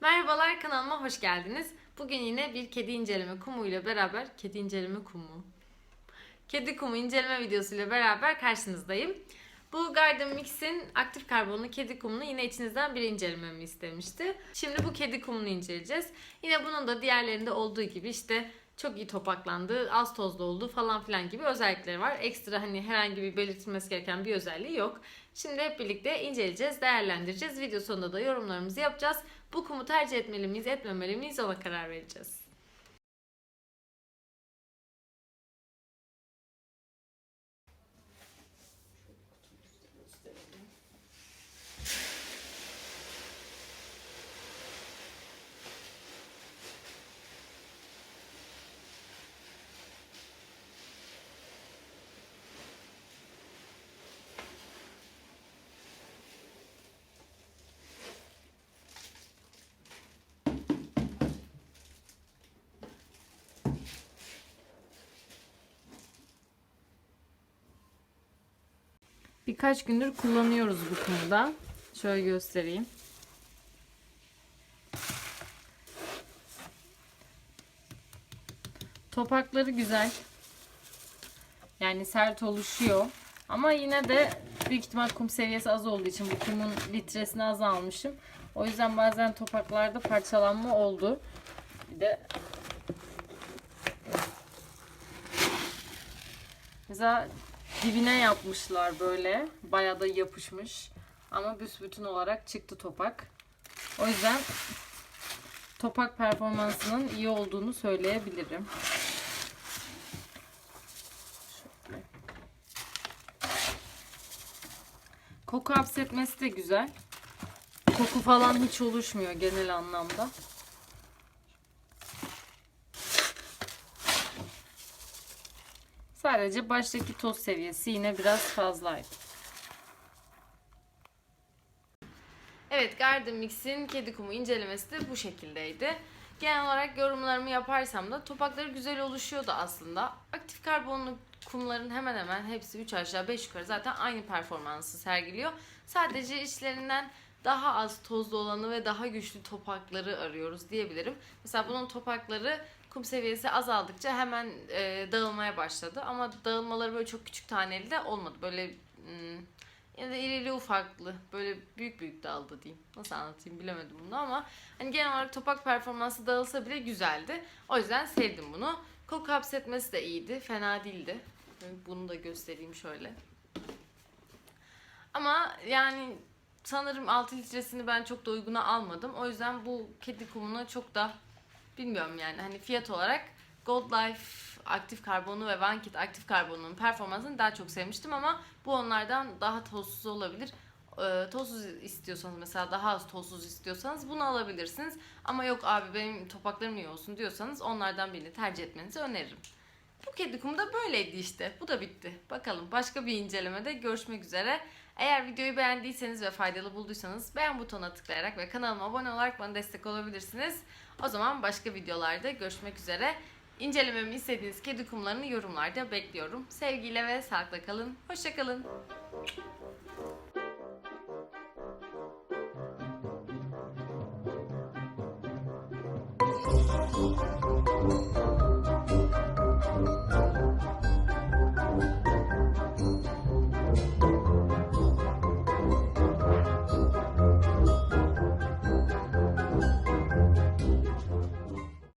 Merhabalar kanalıma hoş geldiniz. Bugün yine bir kedi inceleme kumu ile beraber kedi inceleme kumu. Kedi kumu inceleme videosu ile beraber karşınızdayım. Bu Garden Mix'in aktif karbonlu kedi kumunu yine içinizden biri incelememi istemişti. Şimdi bu kedi kumunu inceleyeceğiz. Yine bunun da diğerlerinde olduğu gibi işte çok iyi topaklandı, az tozlu oldu falan filan gibi özellikleri var. Ekstra hani herhangi bir belirtilmesi gereken bir özelliği yok. Şimdi hep birlikte inceleyeceğiz, değerlendireceğiz. Video sonunda da yorumlarımızı yapacağız. Bu kumu tercih etmeli miyiz, etmemeli miyiz ona karar vereceğiz. Birkaç gündür kullanıyoruz bu kumu Şöyle göstereyim. Topakları güzel. Yani sert oluşuyor. Ama yine de büyük ihtimal kum seviyesi az olduğu için bu kumun litresini az almışım. O yüzden bazen topaklarda parçalanma oldu. Bir de mesela dibine yapmışlar böyle. Bayağı da yapışmış. Ama büsbütün olarak çıktı topak. O yüzden topak performansının iyi olduğunu söyleyebilirim. Koku hapsetmesi de güzel. Koku falan hiç oluşmuyor genel anlamda. Sadece baştaki toz seviyesi yine biraz fazlaydı. Evet Garden Mix'in kedi kumu incelemesi de bu şekildeydi. Genel olarak yorumlarımı yaparsam da topakları güzel oluşuyordu aslında. Aktif karbonlu kumların hemen hemen hepsi 3 aşağı 5 yukarı zaten aynı performansı sergiliyor. Sadece içlerinden daha az tozlu olanı ve daha güçlü topakları arıyoruz diyebilirim. Mesela bunun topakları kum seviyesi azaldıkça hemen e, dağılmaya başladı. Ama dağılmaları böyle çok küçük taneli de olmadı. Böyle hmm, yine de irili ufaklı böyle büyük büyük dağıldı diyeyim. Nasıl anlatayım bilemedim bunu ama hani genel olarak topak performansı dağılsa bile güzeldi. O yüzden sevdim bunu. Koku hapsetmesi de iyiydi. Fena değildi. Bunu da göstereyim şöyle. Ama yani sanırım 6 litresini ben çok da uyguna almadım. O yüzden bu kedi kumunu çok da bilmiyorum yani hani fiyat olarak Gold Life aktif karbonu ve One Kit aktif karbonunun performansını daha çok sevmiştim ama bu onlardan daha tozsuz olabilir. Ee, tozsuz istiyorsanız mesela daha az tozsuz istiyorsanız bunu alabilirsiniz. Ama yok abi benim topaklarım iyi olsun diyorsanız onlardan birini tercih etmenizi öneririm. Bu kedi kumu da böyleydi işte. Bu da bitti. Bakalım başka bir incelemede görüşmek üzere. Eğer videoyu beğendiyseniz ve faydalı bulduysanız beğen butonuna tıklayarak ve kanalıma abone olarak bana destek olabilirsiniz. O zaman başka videolarda görüşmek üzere. İncelememi istediğiniz kedi kumlarını yorumlarda bekliyorum. Sevgiyle ve sağlıkla kalın. Hoşçakalın.